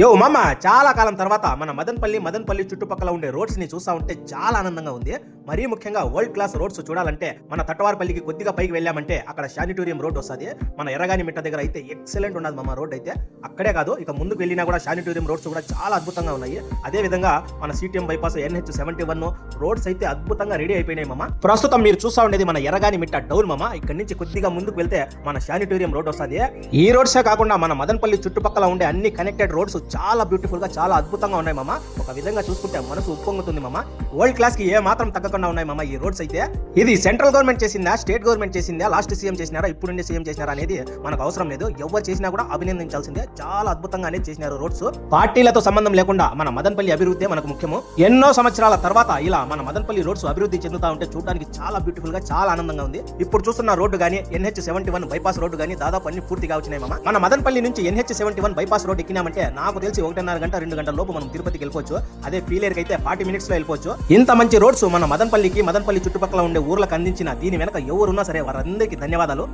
యో మామ చాలా కాలం తర్వాత మన మదన్పల్లి మదన్పల్లి చుట్టుపక్కల ఉండే రోడ్స్ని చూస్తూ చూస్తా ఉంటే చాలా ఆనందంగా ఉంది. మరీ ముఖ్యంగా వరల్డ్ క్లాస్ రోడ్స్ చూడాలంటే మన తటవారపల్లికి కొద్దిగా పైకి వెళ్ళామంటే అక్కడ శానిటోరియం రోడ్ వస్తుంది. మన ఎర్రగాని మిట్ట దగ్గర అయితే ఎక్సలెంట్ ఉన్నది మమ్మ రోడ్ అయితే. అక్కడే కాదు ఇక ముందుకు వెళ్ళినా కూడా శానిటోరియం రోడ్స్ కూడా చాలా అద్భుతంగా ఉన్నాయి. అదే విధంగా మన CTM bypass NH seventy one roads అయితే అద్భుతంగా రెడీ అయిపోయినాయి మమ్మ ప్రస్తుతం మీరు చూస్తా ఉండేది మన ఎర్రగాని మిట్ట డౌన్ మమ్మ ఇక్కడ నుంచి కొద్దిగా ముందుకు వెళ్తే మన శానిటోరియం రోడ్ వస్తుంది. ఈ రోడ్సే కాకుండా మన మదన్పల్లి చుట్టుపక్కల ఉండే అన్ని కనెక్టెడ్ రోడ్స్ చాలా బ్యూటిఫుల్గా చాలా అద్భుతంగా ఉన్నాయి మమ్మ ఒక విధంగా చూసుకుంటే మనసు ఉప్పొంగుతుంది మమ్మ వరల్డ్ క్లాస్కి ఏ మాత్రం తగ్గకుండా ఉన్నాయి మామ ఈ రోడ్స్ అయితే. ఇది సెంట్రల్ గవర్నమెంట్ చేసిందా స్టేట్ గవర్నమెంట్ చేసిందా లాస్ట్ సీఎం చేసినారా ఇప్పుడు సీఎం చేసినారా అనేది మనకు అవసరం లేదు. ఎవరు చేసినా కూడా అభినందించాల్సిందే. చాలా అద్భుతంగా అనేది చేసినారు రోడ్స్. పార్టీలతో సంబంధం లేకుండా మన మదన్పల్లి అభివృద్ధి మనకు ముఖ్యము. ఎన్నో సంవత్సరాల తర్వాత ఇలా మన మదన్పల్లి రోడ్స్ అభివృద్ధి చెందుతా ఉంటే చూడడానికి చాలా బ్యూటిఫుల్గా చాలా ఆనందంగా ఉంది. ఇప్పుడు చూస్తున్న రోడ్డు గానీ NH seventy one bypass road గానీ దాదాపు అన్ని పూర్తిగా వచ్చినాయి మామ. మన మదన్పల్లి నుంచి NH seventy one bypass road ఎక్కినామంటే నాకు తెలిసి ఒకటిన్నర గంట రెండు గంటల లోపు మనం తిరుపతికి వెళ్ళిపోవచ్చు. అదే పీలేరుకి అయితే ఫార్టీ మినిట్స్లో వెళ్ళిపోవచ్చు. ఇంత మంచి రోడ్స్ మన మదన్ మదన్పల్లికి మదన్పల్లి చుట్టుపక్కల ఉండే ఊర్లకు అందించిన దీని వెనక ఎవరున్నా సరే వారందరికీ ధన్యవాదాలు.